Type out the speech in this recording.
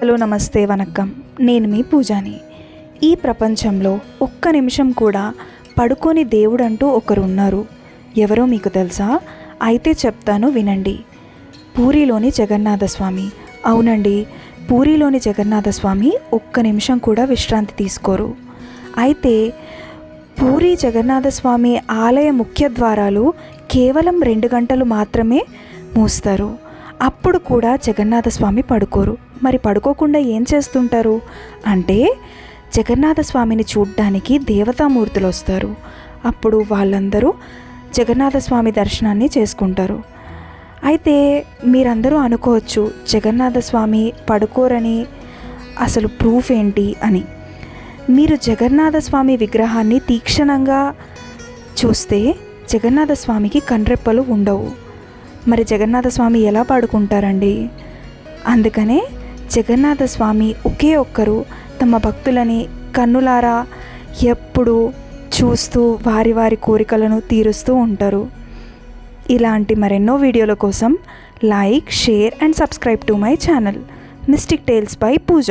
Hello నమస్తే వనక్కం. నేను మీ పూజాని. ఈ ప్రపంచంలో ఒక్క నిమిషం కూడా పడుకోని దేవుడంటూ ఒకరు ఉన్నారు ఎవరో మీకు తెలుసా? అయితే చెప్తాను వినండి. పూరిలోని జగన్నాథ స్వామి అవునండి పూరిలోని జగన్నాథ స్వామి ఒక్క నిమిషం కూడా విశ్రాంతి తీసుకోరు. అయితే పూరి జగన్నాథ స్వామి ఆలయ ముఖ్య ద్వారాలు కేవలం రెండు గంటలు మాత్రమే మూస్తారు. అప్పుడు కూడా జగన్నాథస్వామి పడుకోరు. మరి పడుకోకుండా ఏం చేస్తుంటారు? అంటే జగన్నాథ స్వామిని చూడ్డానికి దేవతామూర్తులు వస్తారు అప్పుడు వాళ్ళందరూ జగన్నాథ స్వామి దర్శనాన్ని చేసుకుంటారు. అయితే మీరందరూ అనుకోవచ్చు జగన్నాథ స్వామి పడుకోరని అసలు ప్రూఫ్ ఏంటి అని. మీరు జగన్నాథ స్వామి విగ్రహాన్ని తీక్షణంగా చూస్తే జగన్నాథ స్వామికి కండ్రెప్పలు ఉండవు. మరి జగన్నాథ స్వామి ఎలా పాడుకుంటారండి? అందుకనే జగన్నాథ స్వామి ఒకే ఒక్కరు తమ భక్తులని కన్నులారా ఎప్పుడూ చూస్తూ వారి వారి కోరికలను తీరుస్తూ ఉంటారు. ఇలాంటి మరెన్నో వీడియోల కోసం like share and subscribe to my channel mystic tales by Pooja.